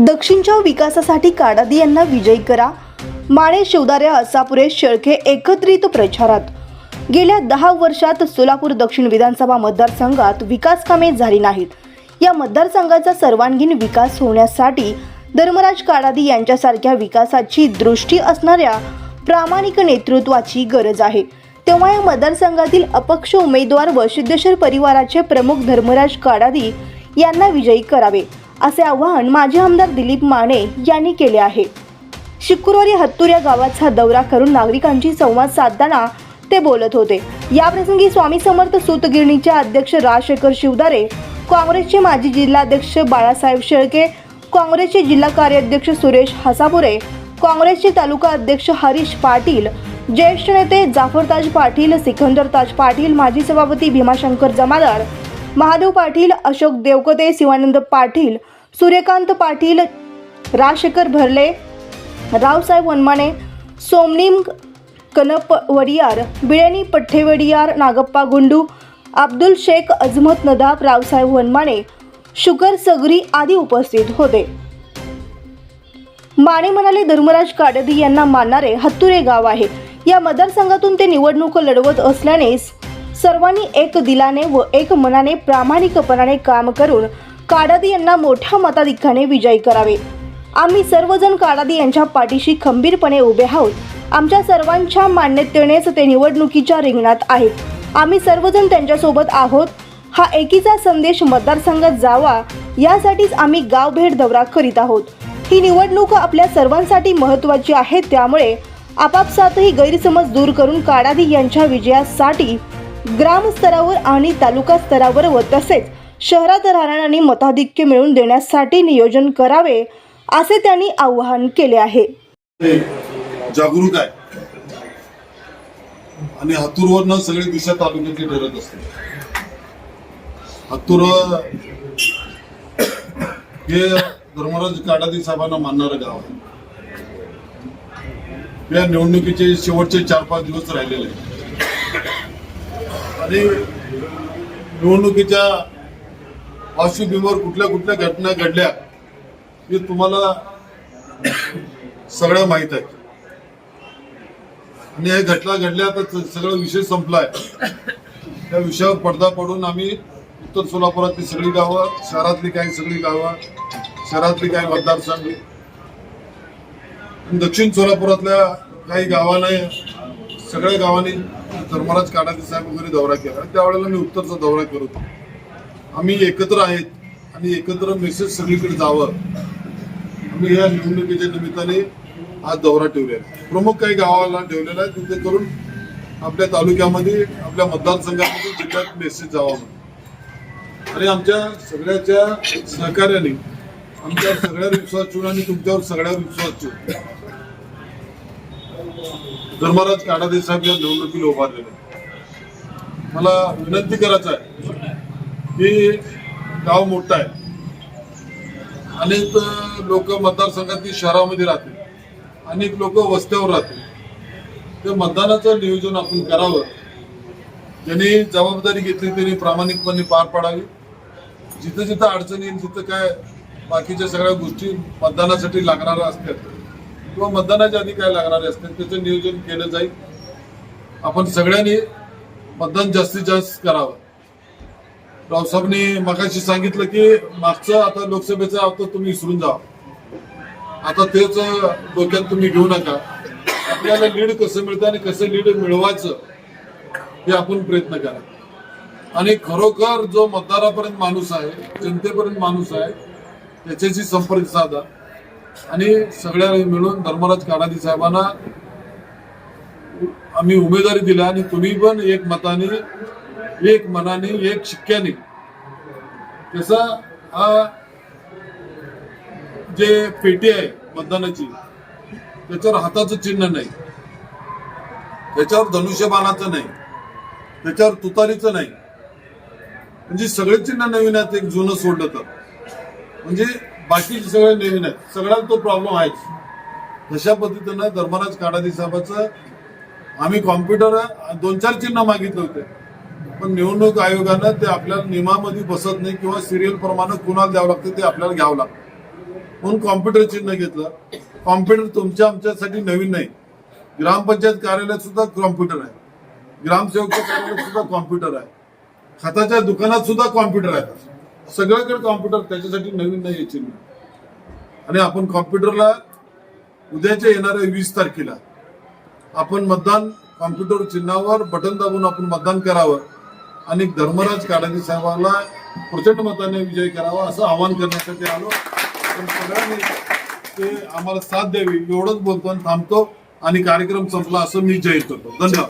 दक्षिणच्या विकासासाठी काडादी यांना विजयी करा. माळे शिवदारे असापुरे शेळके एकत्रित प्रचारात. गेल्या दहा वर्षात सोलापूर दक्षिण विधानसभा मतदारसंघात विकास कामे झाली नाहीत. या मतदारसंघाचा सर्वांगीण विकास होण्यासाठी धर्मराज काडादी यांच्यासारख्या विकासाची दृष्टी असणाऱ्या प्रामाणिक नेतृत्वाची गरज आहे. तेव्हा या मतदारसंघातील अपक्ष उमेदवार व सिद्धेश्वर परिवाराचे प्रमुख धर्मराज काडादी यांना विजयी करावे. असे आवाहन माजी आमदार दिलीप माने यांनी केले आहे. शुक्रवारी हत्तूर या गावाचा दौरा करून नागरिकांशी संवाद साधताना ते बोलत होते. याप्रसंगी स्वामी समर्थ सूतगिरणीचे अध्यक्ष राजशेखर शिवदारे काँग्रेसचे माजी जिल्हाध्यक्ष बाळासाहेब शेळके काँग्रेसचे जिल्हा कार्याध्यक्ष सुरेश हसापुरे काँग्रेसचे तालुका अध्यक्ष हरीश पाटील ज्येष्ठ नेते जाफरताज पाटील सिकंदर ताज पाटील माजी सभापती भीमाशंकर जमादार महादेव पाटील अशोक देवकते शिवानंद पाटील सूर्यकांत पाटील राजशेखर भरले रावसाहेब वनमाने सोमनीम कनप वडियार बिळेनी पठ्ठेवडियार नागप्पा गुंडू अब्दुल शेख अजमत नदाब रावसाहेब वनमाने शुगर सगरी आदी उपस्थित होते. माने म्हणाले धर्मराज काडदी यांना मानणारे हत्तुरे गाव आहे. या मतदारसंघातून ते निवडणूक लढवत असल्याने सर्वांनी एक दिलाने व एक मनाने प्रामाणिकपणाने काम करून काडादी यांना मोठ्या मताधिक्याने विजयी करावे. आम्ही सर्वजण काडादी यांच्या पाठीशी खंबीरपणे उभे आहोत. आमच्या सर्वांच्या मान्यतेनेच ते निवडणुकीच्या रिंगणात आहेत. आम्ही सर्वजण त्यांच्यासोबत आहोत. हा एकीचा संदेश मतदारसंघात जावा यासाठीच आम्ही गावभेट दौरा करीत आहोत. ही निवडणूक आपल्या सर्वांसाठी महत्त्वाची आहे त्यामुळे आपापसातही गैरसमज दूर करून काडादी यांच्या विजयासाठी ग्रामस्तरावर आणि तालुका स्तरावर व तसेच शहरात राहणाऱ्यांनी मताधिक्य मिळवून देण्यासाठी नियोजन करावे असे त्यांनी आवाहन केले आहे. जागरूक आहे. आणि हत्तूरवरनं सगळे दिशा तालुक्यातली ठरत असते. हत्तूर हे धर्मराज काडादी साहेबांना मानणारं गाव आहे. या निवडणुकीचे शेवटचे चार पाच दिवस राहिलेले आहेत. आणि निवडणुकीच्या पार्श्वभूमीवर कुठल्या कुठल्या घटना घडल्या हे तुम्हाला सगळं माहीत आहे. आणि या घटना घडल्या तर सगळं विषय संपलाय. त्या विषयावर पडदा पडून आम्ही उत्तर सोलापुरातली सगळी गावं शहरातली काही सगळी गावं शहरातली काही मतदारसंघ दक्षिण सोलापुरातल्या काही गावाने सगळ्या गावांनी धर्मराज काडादी साहेब वगैरे दौरा केला त्यावेळेला मी उत्तरचा दौरा करत आम्ही एकत्र आहेत आणि एकत्र मेसेज सगळीकडे जावं आम्ही या निवडणुकीच्या निमित्ताने आज दौरा ठेवलेला आहे. प्रमुख काही गावाला ठेवलेला आहे तिथे करून आपल्या तालुक्यामध्ये आपल्या मतदारसंघामध्ये जिल्ह्यात मेसेज जावा म्हणून. आणि आमच्या सगळ्याच्या सहकार्याने आमच्या सगळ्यावर विश्वास ठेवून आणि तुमच्यावर सगळ्यावर विश्वास ठेवून धर्मराज काडादे साहेब या निवडणुकीला उभारलेले. मला विनंती करायचं आहे की गाव मोठं आहे. अनेक लोक मतदारसंघातील शहरामध्ये राहतील. अनेक लोक वस्त्यावर राहतील. ते मतदानाचं नियोजन आपण करावं. ज्यांनी जबाबदारी घेतली त्यांनी प्रामाणिकपणे पार पाडावी. जिथं जिथं अडचणी येईल तिथं काय बाकीच्या सगळ्या गोष्टी मतदानासाठी लागणाऱ्या असतात. किंवा मतदानाच्या आधी काय लागणारे असतात त्याचं नियोजन केलं जाईल. आपण सगळ्यांनी मतदान जास्तीत जास्त करावं. रावसाहेबांनी मगाशी सांगितलं की मागचं आता लोकसभेचं आता तुम्ही विसरून जा. आता तेच डोक्यात तुम्ही घेऊ नका. आपल्याला लीड कसं मिळतं आणि कसं लीड मिळवायचं हे आपण प्रयत्न करा. आणि खरोखर जो मतदारापर्यंत माणूस आहे जनतेपर्यंत माणूस आहे त्याच्याशी संपर्क साधा. आणि सगळ्यांनी मिळून धर्मराज कानादी साहेबांना आम्ही उमेदवारी दिल्या आणि तुम्ही पण एक मताने एक मनाने एक शिक्क्याने त्याचा हा जे पेटी आहे मतदानाची त्याच्यावर हाताचं चिन्ह नाही. त्याच्यावर धनुष्यबाणाचं नाही. त्याच्यावर तुतारीचं नाही. म्हणजे सगळे चिन्ह नवीन आहेत एक जुनं सोडलं तर. म्हणजे बाकीचे सगळे नवीन आहेत सगळ्यात तो प्रॉब्लेम आहेच तशा पद्धतीनं धर्मराज काडादी साहेबाचं आम्ही कॉम्प्युटर दोन चार चिन्ह मागितले होते. पण निवडणूक आयोगानं ते आपल्या नियमामध्ये बसत नाही किंवा सिरियल प्रमाणे कुणाला द्यावं लागतं ते आपल्याला घ्यावं लागतं. म्हणून कॉम्प्युटर चिन्ह घेतलं. कॉम्प्युटर तुमच्या आमच्यासाठी नवीन नाही. ग्रामपंचायत कार्यालयात सुद्धा कॉम्प्युटर आहे. ग्रामसेवकच्या कार्यालयात सुद्धा कॉम्प्युटर आहे. खताच्या दुकानात सुद्धा कॉम्प्युटर आहेत सगळ्याकडे कॉम्प्युटर त्याच्यासाठी नवीन नाही आहे आणि आपण कॉम्प्युटरला उद्याच्या येणाऱ्या वीस तारखेला आपण मतदान कॉम्प्युटर चिन्हावर बटन दाबून आपण मतदान करावं. आणि धर्मराज काडाजी साहेबांना प्रचंड मताने विजय करावा असं आवाहन करण्यासाठी आलो. पण सगळ्यांनी ते आम्हाला साथ द्यावी. एवढंच बोलतो आणि थांबतो आणि कार्यक्रम संपला असं मी जाहीर करतो. धन्यवाद.